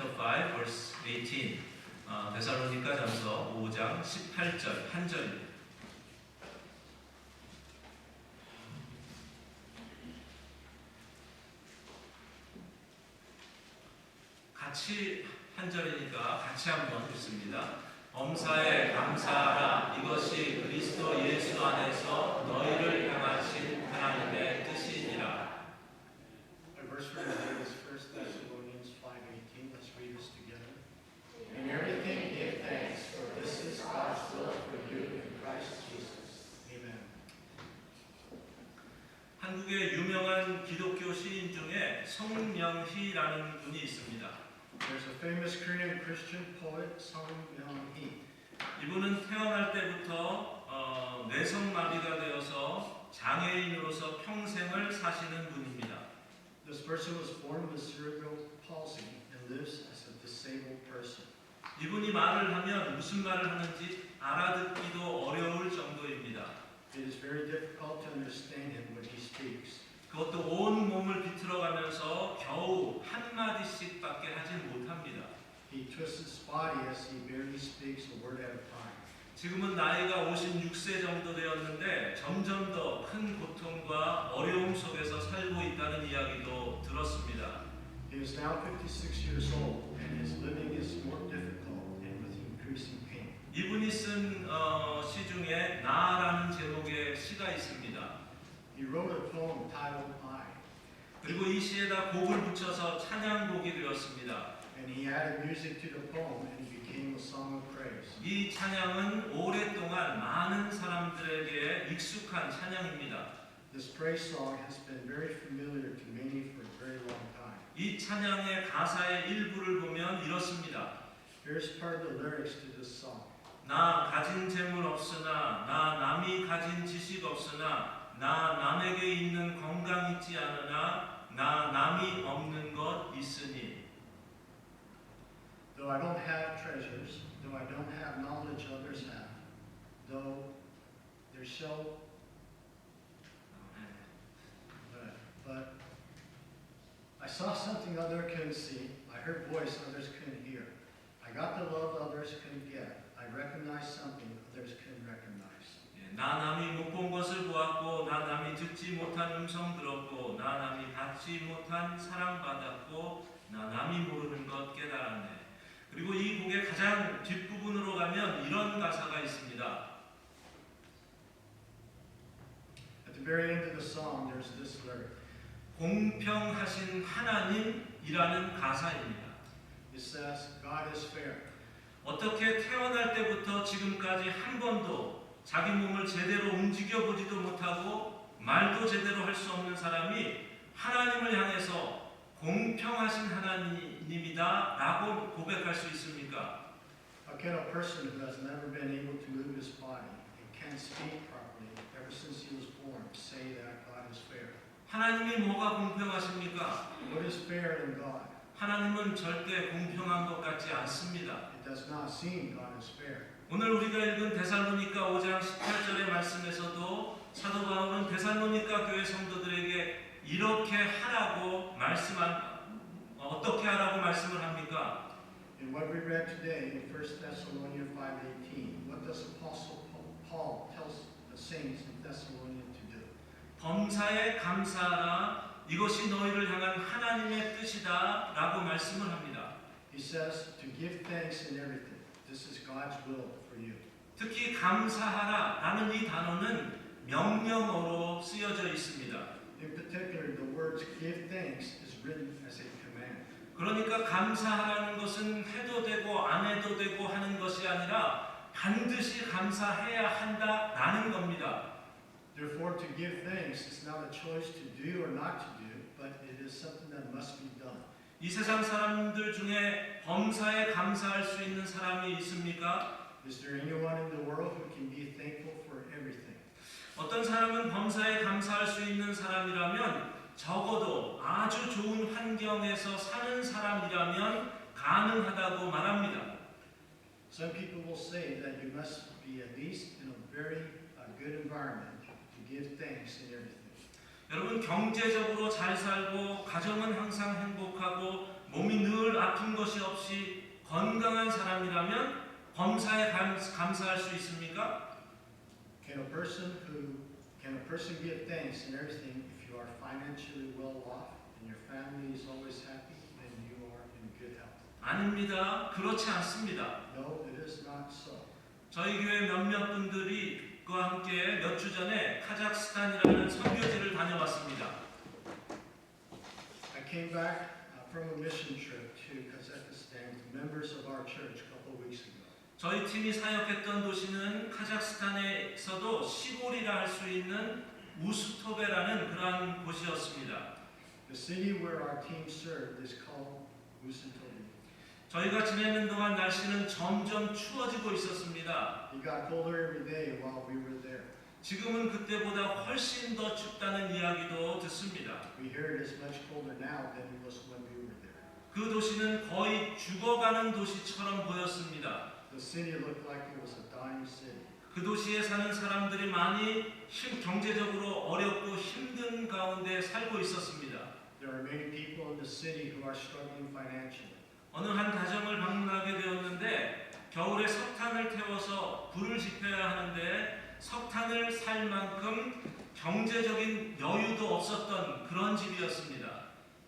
chapter 5 verse 18. 어, 데살로니가 전서 5장 18절 한 절입니다. 같이 한 절이니까 같이 한번 읽습니다. 엄사에 감사하라 이것이 그리스도 예수 안에서 너희를 향하신 하나님의 뜻이니라. Our verse for today is 1 Thessalonians 5.18. Let's read this together. In everything give thanks, for this is God's will for you in Christ Jesus. Amen. 한국의 유명한 기독교 시인 중에 성명희라는 분이 있습니다. There's a famous Korean Christian poet, Song Myung-hee. 이분은 태어날 때부터 어, 뇌성마비가 되어서 장애인으로서 평생을 사시는 분입니다. This person was born with cerebral palsy and lives as a disabled person. 이분이 말을 하면 무슨 말을 하는지 알아듣기도 어려울 정도입니다. It is very difficult to understand him when he speaks. 그것도 온 몸을 비틀어가면서 겨우 한 마디씩밖에 하지 못합니다. He twists his body as he barely speaks a word at a time. 지금은 나이가 56세 정도 되었는데 점점 더 큰 고통과 어려움 속에서 살고 있다는 이야기도 들었습니다. He is now 56 years old and his living is more difficult and with increasing pain. 이분이 쓴 어, 시 중에 나라는 제목의 시가 있습니다. He wrote a poem titled I, 그리고 이 시에다 곡을 붙여서 찬양곡이 되었습니다. and he added music to the poem and it became a song of praise. 이 찬양은 오랫동안 많은 사람들에게 익숙한 찬양입니다. This praise song has been very familiar to many for a very long time. 이 찬양의 가사의 일부를 보면 이렇습니다. Here's part of the lyrics to this song. 나 가진 재물 없으나 나 남이 가진 지식 없으나 나 남에게 있는 건강 있지 않으나 나 남이 없는 것 있으니 Though I don't have treasures, though I don't have knowledge others have, though there shall, but, but I saw something other couldn't see. I heard voice others couldn't hear. I got the love others couldn't get. Recognized something others couldn't recognize. 예, 나 남이 못 본 것을 보았고 나 남이 듣지 못한 음성 들었고 나 남이 받지 못한 사랑 받았고 나 남이 모르는 것 깨달았네. 그리고 이 곡의 가장 뒷부분으로 가면 이런 가사가 있습니다. At the very end of the song, there's this lyric. 공평하신 하나님이라는 가사입니다. It says, God is fair. 어떻게 태어날 때부터 지금까지 한 번도 자기 몸을 제대로 움직여 보지도 못하고 말도 제대로 할 수 없는 사람이 하나님을 향해서 공평하신 하나님이다 라고 고백할 수 있습니까? How can a person who has never been able to move his body and can't speak properly ever since he was born say that God is fair? 하나님이 뭐가 공평하십니까? What is fair in God? 하나님은 절대 공평한 것 같지 않습니다. Does not seem God is fair. 오늘 우리가 읽은 데살로니가 5장 18절의 말씀에서도 사도 바울은 데살로니가 교회 성도들에게 이렇게 하라고 말씀한 어, 어떻게 하라고 말씀을 합니까? In what we read today in 1 Thessalonians 5.18, what does Apostle Paul tells the saints in Thessalonia to do? 범사에 감사하라 이것이 너희를 향한 하나님의 뜻이다 라고 말씀을 합니다. He says to give thanks in everything. This is God's will for you. 특히 감사하라 라는 이 단어는 명령어로 쓰여져 있습니다. In particular, the words give thanks is written as a command. 그러니까 감사하라는 것은 해도 되고 안 해도 되고 하는 것이 아니라 반드시 감사해야 한다라는 겁니다. Therefore, to give thanks is not a choice to do or not to do, but it is something that must be done. 이 세상 사람들 중에 범사에 감사할 수 있는 사람이 있습니까? Is there anyone in the world who can be thankful for everything? 어떤 사람은 범사에 감사할 수 있는 사람이라면 적어도 아주 좋은 환경에서 사는 사람이라면 가능하다고 말합니다. Some people will say that you must be at least in a very uh, good environment to give thanks in everything. 여러분 경제적으로 잘 살고 가정은 항상 행복하고 몸이 늘 아픈 것이 없이 건강한 사람이라면 범사에 감, 감사할 수 있습니까? Can a person who, can a person give thanks in everything if you are financially well off and your family is always happy and you are in good health? 아닙니다. 그렇지 않습니다. No, it is not so. 저희 교회 몇몇 분들이 그와 함께 몇 주 전에 카자흐스탄이라는 선교지를 다녀왔습니다. I came back uh, from a mission trip to Kazakhstan with members of our church a couple of weeks ago. 저희 팀이 사역했던 도시는 카자흐스탄에서도 시골이라 할 수 있는 우스토베라는 그러한 곳이었습니다. The city where our team served is called Usutobi. 저희가 지내는 동안 날씨는 점점 추워지고 있었습니다. It got colder every day while we were there. 지금은 그때보다 훨씬 더 춥다는 이야기도 듣습니다. We hear it is much colder now than it was when we were there. 그 도시는 거의 죽어가는 도시처럼 보였습니다. The city looked like it was a dying city. 그 도시에 사는 사람들이 많이 힘, 경제적으로 어렵고 힘든 가운데 살고 있었습니다. There are many people in the city who are struggling financially. 어느 한 가정을 방문하게 되었는데 겨울에 석탄을 태워서 불을 지펴야 하는데 석탄을 살 만큼 경제적인 여유도 없었던 그런 집이었습니다.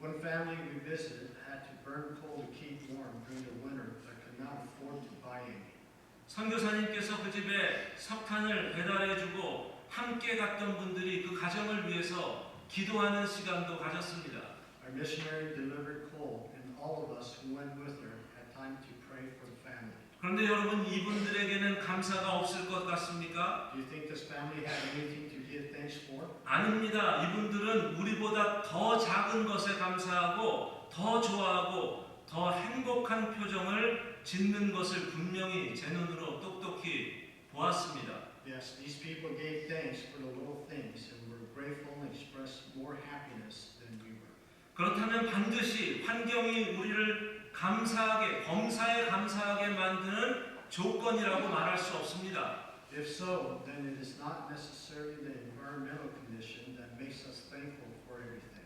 One family we visited had to burn coal to keep warm during the winter but could not afford to buy any. 선교사님께서 그 집에 석탄을 배달해주고 함께 갔던 분들이 그 가정을 위해서 기도하는 시간도 가졌습니다. Our missionary delivered all of us who went with her had time to pray for the family. 그런데 여러분 이분들에게는 감사가 없을 것 같습니까? Do you think this family had anything to give thanks for? 아닙니다. 이분들은 우리보다 더 작은 것에 감사하고 더 좋아하고 더 행복한 표정을 짓는 것을 분명히 제 눈으로 똑똑히 보았습니다. Yes, these people gave thanks for the little things and were grateful and expressed more happiness than we were. 그렇다면 반드시 환경이 우리를 감사하게 범사에 감사하게 만드는 조건이라고 말할 수 없습니다. If so, then it is not necessarily the environmental condition that makes us thankful for everything.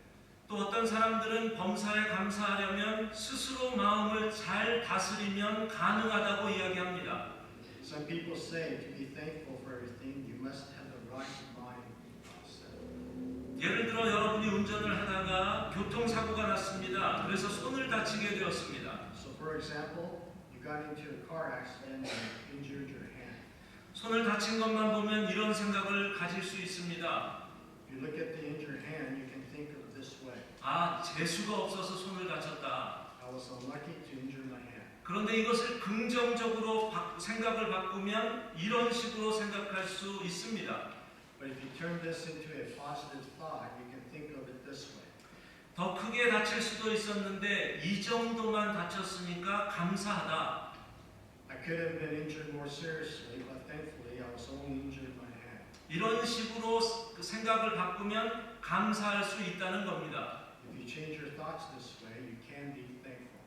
또 어떤 사람들은 범사에 감사하려면 스스로 마음을 잘 다스리면 가능하다고 이야기합니다. Some people say to be thankful for everything, you must have the right. 예를 들어 여러분이 운전을 하다가 교통사고가 났습니다. 그래서 손을 다치게 되었습니다. So, for example, you got into a car accident and injured your hand. 손을 다친 것만 보면 이런 생각을 가질 수 있습니다. You look at the injured hand, you can think of this way. 아, 재수가 없어서 손을 다쳤다. I was unlucky to injure my hand. 그런데 이것을 긍정적으로 바- 생각을 바꾸면 이런 식으로 생각할 수 있습니다. But if you turn this into a positive thought, you can think of it this way. 더 크게 다칠 수도 있었는데 이 정도만 다쳤으니까 감사하다. I could have been injured more seriously, but thankfully I was only injured my hand. 이런 식으로 그 생각을 바꾸면 감사할 수 있다는 겁니다. If you change your thoughts this way, you can be thankful.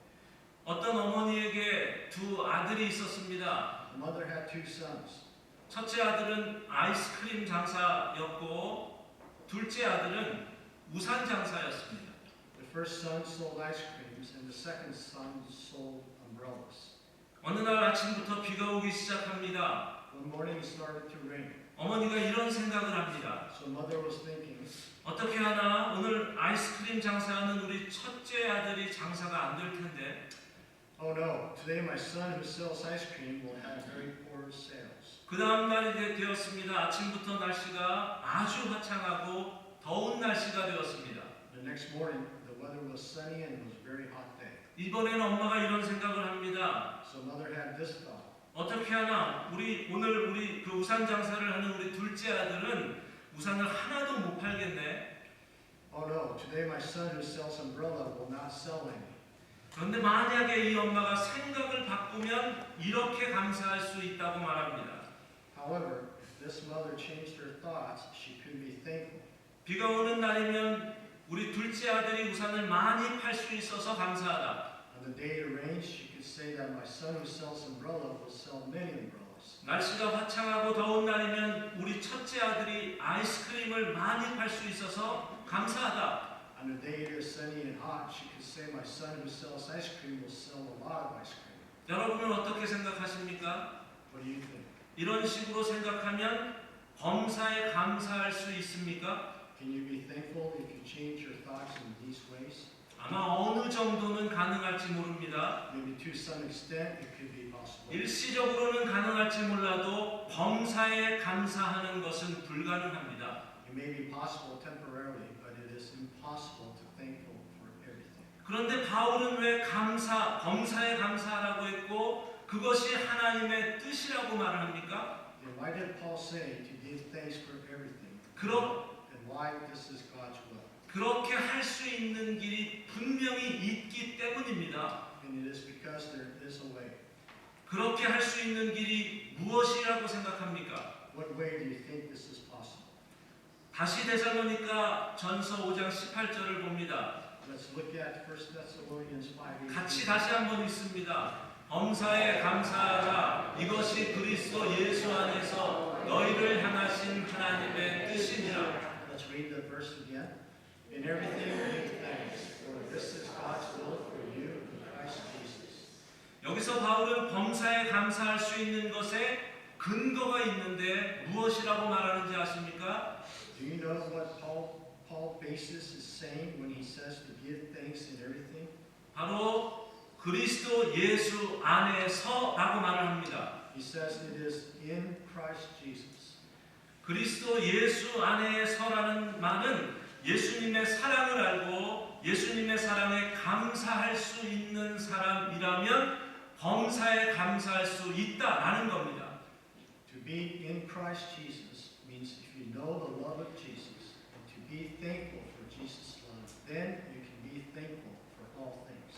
어떤 어머니에게 두 아들이 있었습니다. The mother had two sons. 첫째 아들은 아이스크림 장사였고 둘째 아들은 우산 장사였습니다. The first son sold ice creams, and the second son sold umbrellas. 어느 날 아침부터 비가 오기 시작합니다. One morning it started to rain. 어머니가 이런 생각을 합니다. So mother was thinking, 어떻게 하나 오늘 아이스크림 장사하는 우리 첫째 아들이 장사가 안 될 텐데 oh no, today my son who sells ice cream will have very poor sales. 그 다음 날이 되- 되었습니다. 아침부터 날씨가 아주 화창하고 더운 날씨가 되었습니다. The next morning, the weather was sunny and it was a very hot day. 이번에는 엄마가 이런 생각을 합니다. So mother had this thought. 어떻게 하나 우리 오늘 우리 그 우산 장사를 하는 우리 둘째 아들은 우산을 하나도 못 팔겠네. Oh no, today my son who sells umbrella will not sell any. 그런데 만약에 이 엄마가 생각을 바꾸면 이렇게 감사할 수 있다고 말합니다. However, if this mother changed her thoughts, she could be thankful. 비가 오는 날이면 우리 둘째 아들이 우산을 많이 팔 수 있어서 감사하다. On the day it rains, she could say that my son who sells umbrella will sell many umbrellas. 날씨가 화창하고 더운 날이면 우리 첫째 아들이 아이스크림을 많이 팔 수 있어서 감사하다. On the day sunny sunny and hot, she could say, My son who sells ice cream will sell a lot of ice cream. 여러분은 어떻게 생각하십니까? What do you think? 이런 식으로 생각하면 범사에 감사할 수 있습니까? Can you be thankful if you change your thoughts in these ways? 아마 어느 정도는 가능할지 모릅니다. Maybe to some extent it could be possible. 일시적으로는 가능할지 몰라도 범사에 감사하는 것은 불가능합니다. It may be possible temporarily, but it is impossible to thankful for everything. 그런데 바울은 왜 감사, 범사에 감사하라고 했고 그것이 하나님의 뜻이라고 말을 합니까? Then why did Paul say to give thanks for everything? 그럼 And why this is God's will? 그렇게 할 수 있는 길이 분명히 있기 때문입니다. And it is because there is a way. 그렇게 할 수 있는 길이 무엇이라고 생각합니까? What way do you think this is? 다시 데살로니가 전서 5장 18절을 봅니다. Let's look at 1 Thessalonians 5. 같이 다시 한번 읽습니다. 범사에 감사하라. 이것이 그리스도 예수 안에서 너희를 향하신 하나님의 뜻이니라. Let's read the verse again. In everything give thanks, for this is God's will for you in Christ Jesus. 여기서 바울은 범사에 감사할 수 있는 것에 근거가 있는데 무엇이라고 말하는지 아십니까? Do you know what Paul Paul basis is saying when he says to give thanks in everything? 바로 그리스도 예수 안에서라고 말을 합니다. He says it is in Christ Jesus. 그리스도 예수 안에서라는 말은 예수님의 사랑을 알고 예수님의 사랑에 감사할 수 있는 사람이라면 범사에 감사할 수 있다라는 겁니다. To be in Christ Jesus you know the love of Jesus and to be thankful for Jesus' love, then you can be thankful for all things.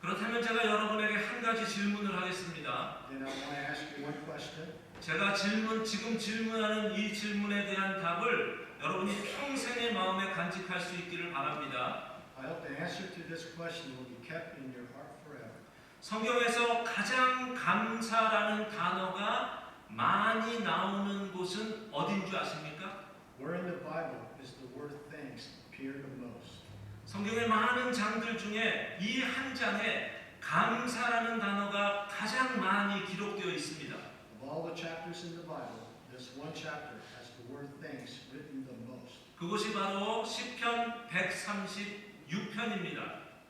그렇다면 제가 여러분에게 한 가지 질문을 하겠습니다. Then I want to ask you one question. 제가 질문 지금 질문하는 이 질문에 대한 답을 여러분이 평생의 마음에 간직할 수 있기를 바랍니다. I hope the answer to this question will be kept in your heart forever. 성경에서 가장 감사라는 단어가 많이 나오는 곳은 어딘 줄 아십니까? Where in the Bible is the word thanks appear the most? 성경의 많은 장들 중에 이 한 장에 감사라는 단어가 가장 많이 기록되어 있습니다. Of all the chapters in the Bible, this one chapter has the word thanks written the most. 그곳이 바로 시편 136편입니다.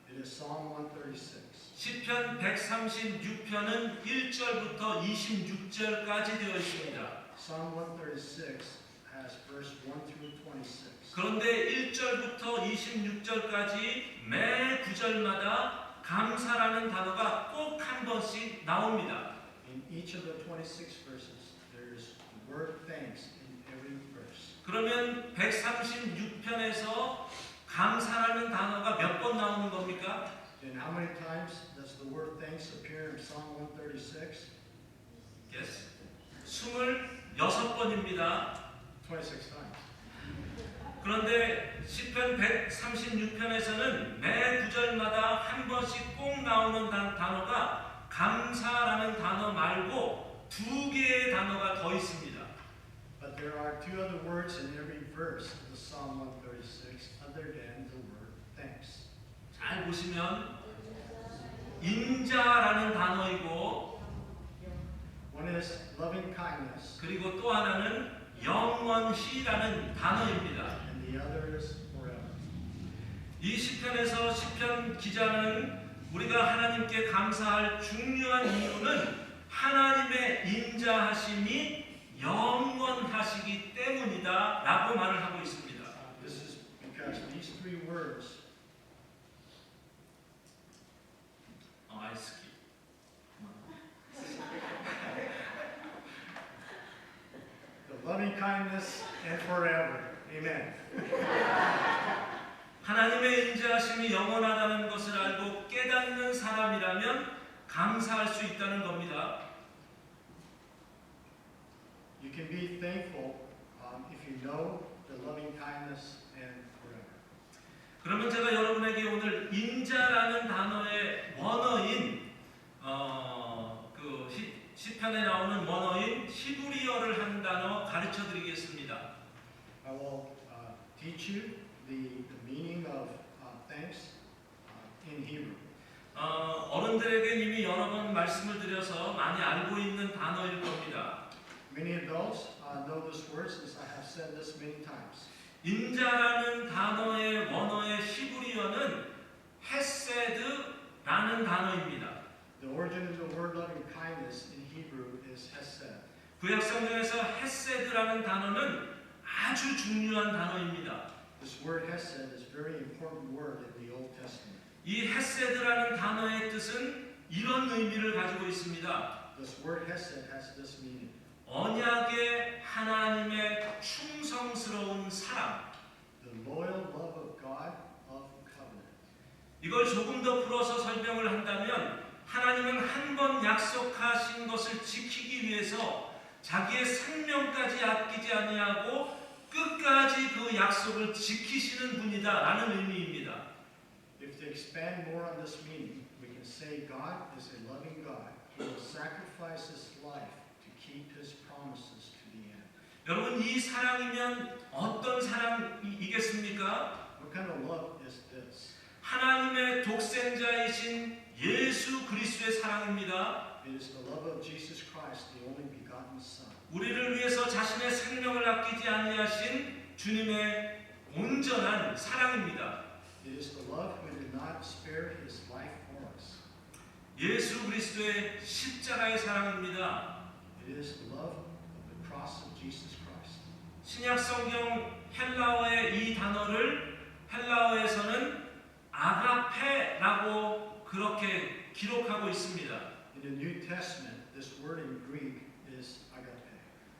It is Psalm 136. 시편 136편은 1절부터 26절까지 되어 있습니다. Psalm 136 has verse 1 through 26. 그런데 1절부터 26절까지 매 구절마다 감사라는 단어가 꼭 한 번씩 나옵니다. In each of the 26 verses, there is the word thanks in every verse. 그러면 136편에서 감사라는 단어가 몇 번 나오는 겁니까? And how many times does the word thanks appear in Psalm 136? Yes. 26번입니다. 26 times. 그런데 시편 136편에서는 매 구절마다 한 번씩 꼭 나오는 단- 단어가 감사라는 단어 말고 두 개의 단어가 더 있습니다. But there are two other words in every verse of the Psalm 136 other than the word thanks. 잘 보시면 인자라는 단어이고 One is loving kindness, 그리고 또 하나는 영원히라는 단어입니다. and the other is forever. 이 시편에서 시편 기자는 우리가 하나님께 감사할 중요한 이유는 하나님의 인자하심이 영원하시기 때문이다라고 말을 하고 있습니다. This is because these three words, 어, 아이스키. the loving kindness and forever. Amen. 하나님의 인자하심이 영원하다는 것을 알고 깨닫는 사람이라면 감사할 수 있다는 겁니다. You can be thankful um, if you know the loving kindness and forever. 그러면 제가 여러분에게 오늘 인자라는 단어의 원어인 어, 그 시, 시편에 나오는 원어인 가르쳐 드리겠습니다. I will uh, teach you the, the meaning of uh, thanks 여러분들에게 이미 여러 번 말씀을 드려서 많이 알고 있는 단어일 겁니다. Many adults uh, know this word since I have said this many times. 인자라는 단어의 원어의 히브리어는 헤세드라는 단어입니다. The origin of the word loving kindness in Hebrew is hesed. 구약 성경에서 헤세드라는 단어는 아주 중요한 단어입니다. This word hesed is a very important word in the Old Testament. 이 헤세드라는 단어의 뜻은 이런 의미를 가지고 있습니다. This word hesed has this meaning. 언약의 하나님의 충성스러운 사랑. The loyal love of God of covenant. 이걸 조금 더 풀어서 설명을 한다면 하나님은 한 번 약속하신 것을 지키기 위해서 자기의 생명까지 아끼지 아니하고 끝까지 그 약속을 지키시는 분이다라는 의미입니다. If to expand more on this meaning, we can say God is a loving God who will sacrifice his life to keep his promises to the end. 여러분 이 사랑이면 어떤 사랑이겠습니까? What kind of love is this? 하나님의 독생자이신 예수 그리스도의 사랑입니다. It is the love of Jesus Christ, the only begotten Son. 우리를 위해서 자신의 생명을 아끼지 아니하신 주님의 온전한 사랑입니다. It is the love who did not spare his life for us. 예수 그리스도의 십자가의 사랑입니다. It is the love of the cross of Jesus Christ. 신약 성경 헬라어의 이 단어를 헬라어에서는 아가페라고 그렇게 기록하고 있습니다. In the New Testament, this word in Greek is agape.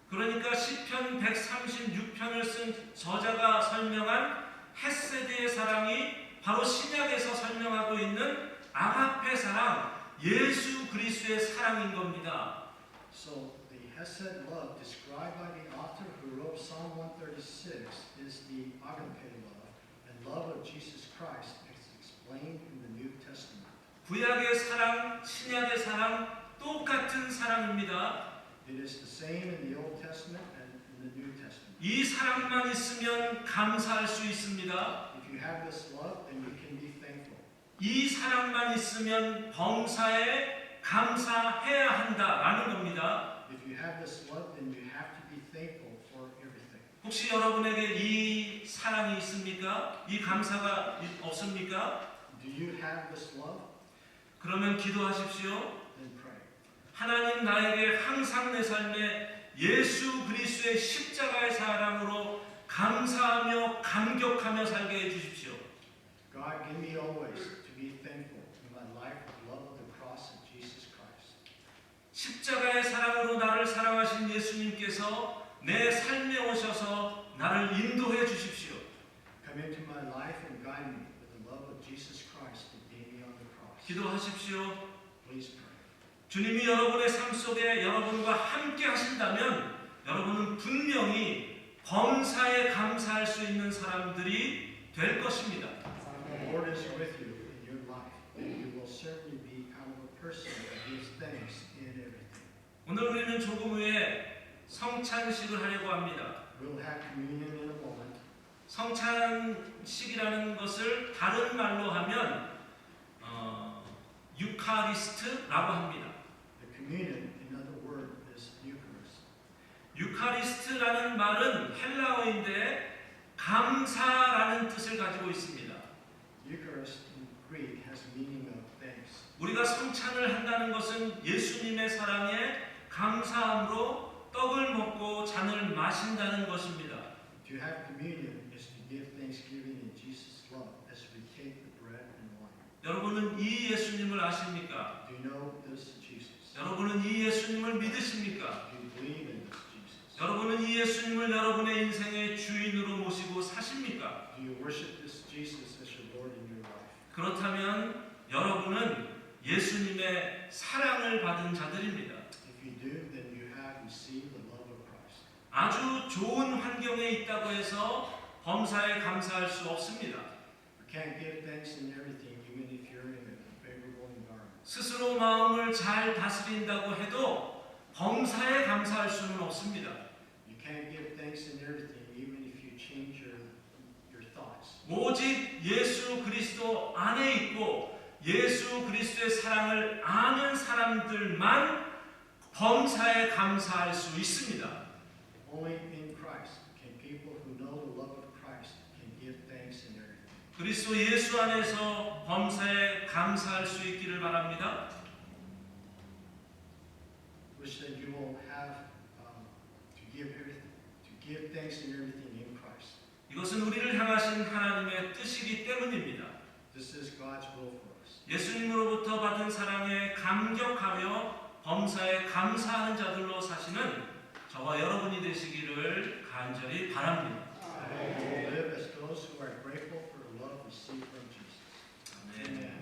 그러니까 시편 136편을 쓴 저자가 설명한 헤세드의 사랑이 바로 신약에서 설명하고 있는 아가페 사랑, 예수 그리스도의 사랑인 겁니다. So the Hesed love described by the author who wrote Psalm 136 is the agape love, and love of Jesus Christ is explained in the New Testament. 구약의 사랑, 신약의 사랑 똑같은 사랑입니다. It is the same in the Old Testament and in the New Testament. 이 사랑만 있으면 감사할 수 있습니다. If you have this love, then you can be thankful. 이 사랑만 있으면 범사에 감사해야 한다라는 겁니다. If you have this love, then you have to be thankful for everything. 혹시 여러분에게 이 사랑이 있습니까? 이 감사가 있- 없습니까? Do you have this love? 그러면 기도하십시오. 하나님 나에게 항상 내 삶에 예수 그리스도의 십자가의 사랑으로 감사하며 감격하며 살게 해 주십시오. God, give me always to be thankful in my life with love of the cross of Jesus Christ. 십자가의 사랑으로 나를 사랑하신 예수님께서 내 삶에 오셔서 나를 인도해 주십시오. Come into my life and guide me with the love of Jesus Christ that gave me on the cross. 기도하십시오. 주님이 여러분의 삶 속에 여러분과 함께 하신다면 여러분은 분명히 범사에 감사할 수 있는 사람들이 될 것입니다. 오늘 우리는 조금 후에 성찬식을 하려고 합니다. 성찬식이라는 것을 다른 말로 하면 어, 유카리스트라고 합니다. The communion, in other words, is Eucharist. 유카리스트라는 말은 헬라어인데 감사라는 뜻을 가지고 있습니다. Eucharist in Greek has meaning of thanks. 우리가 성찬을 한다는 것은 예수님의 사랑에 감사함으로 떡을 먹고 잔을 마신다는 것입니다. To have communion is to give thanksgiving in Jesus' love as we take the. 여러분은 이 예수님을 아십니까? Do you know this Jesus? 여러분은 이 예수님을 믿으십니까? Do you believe in this Jesus? 여러분은 이 예수님을 여러분의 인생의 주인으로 모시고 사십니까? Do you worship this Jesus as your Lord in your life? 그렇다면 여러분은 예수님의 사랑을 받은 자들입니다. If you do, then you have received the love of Christ. 아주 좋은 환경에 있다고 해서 범사에 감사할 수 없습니다. You can't give thanks in everything, even if you're in a favorable environment. 스스로 마음을 잘 다스린다고 해도 범사에 감사할 수는 없습니다. You can't give thanks in everything, even if you change your, your thoughts. 오직 예수 그리스도 안에 있고 예수 그리스도의 사랑을 아는 사람들만 범사에 감사할 수 있습니다. Only in Christ can people who know the love of Christ can give thanks in everything. 그리스도 예수 안에서 범사에 감사할 수 있기를 바랍니다. Wish that you will have um, to give everything, to give thanks in everything in Christ. 이것은 우리를 향하신 하나님의 뜻이기 때문입니다. This is God's will for us. 예수님으로부터 받은 사랑에 감격하며 범사에 감사하는 자들로 사시는 저와 여러분이 되시기를 간절히 바랍니다. We will live as those who are grateful for the love received from Jesus. 아멘. Amen.